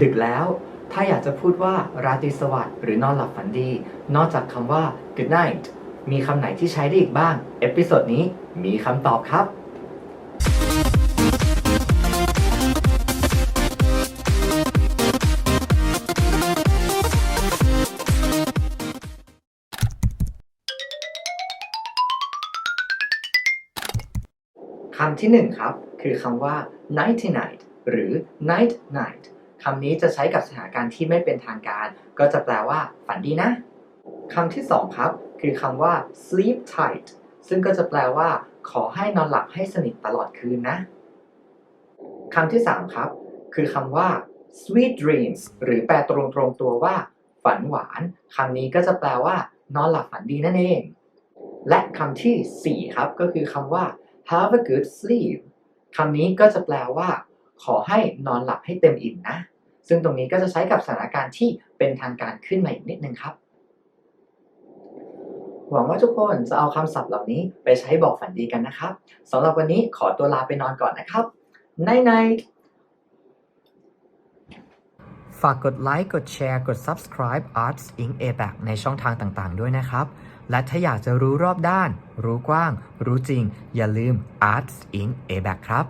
ดึกแล้ว ถ้าอยากจะพูดว่าราตรีสวัสดิ์หรือนอนหลับฝันดี นอกจากคำว่า good night มีคำไหนที่ใช้ได้อีกบ้าง เอพิโซดนี้มีคำตอบครับคำที่หนึ่งครับ คือคำว่า nighty night หรือ night night คำนี้จะใช้กับสถานการณ์ที่ไม่เป็นทางการ ก็จะแปลว่า ฝันดีนะคำที่สองครับ คือคำว่า sleep tight ซึ่งก็จะแปลว่า ขอให้นอนหลับให้สนิทตลอดคืนนะคำที่สามครับ คือคำว่า sweet dreams หรือแปลตรงๆตัวว่า ฝันหวานคำนี้ก็จะแปลว่า นอนหลับฝันดีนั่นเอง และคำที่สี่ครับ ก็คือคำว่า have a good sleep คำนี้ก็จะแปลว่า ขอให้นอนหลับให้เต็มอิ่มนะ ซึ่งตรงนี้ก็จะใช้กับสถานการณ์ที่เป็นทางการขึ้นมาอีกนิดนึงครับ หวังว่าทุกคนจะเอาคำศัพท์เหล่านี้ไปใช้บอกฝันดีกันนะครับสำหรับวันนี้ขอตัวลาไปนอนก่อนนะครับ night night ฝากกดไลค์กดแชร์กด subscribe Arts Inc. a b a c ในช่องทางต่างๆ ด้วยนะครับ และถ้าอยากจะรู้รอบด้าน รู้กว้าง รู้จริง อย่าลืม Arts Inc. a b a c ครับ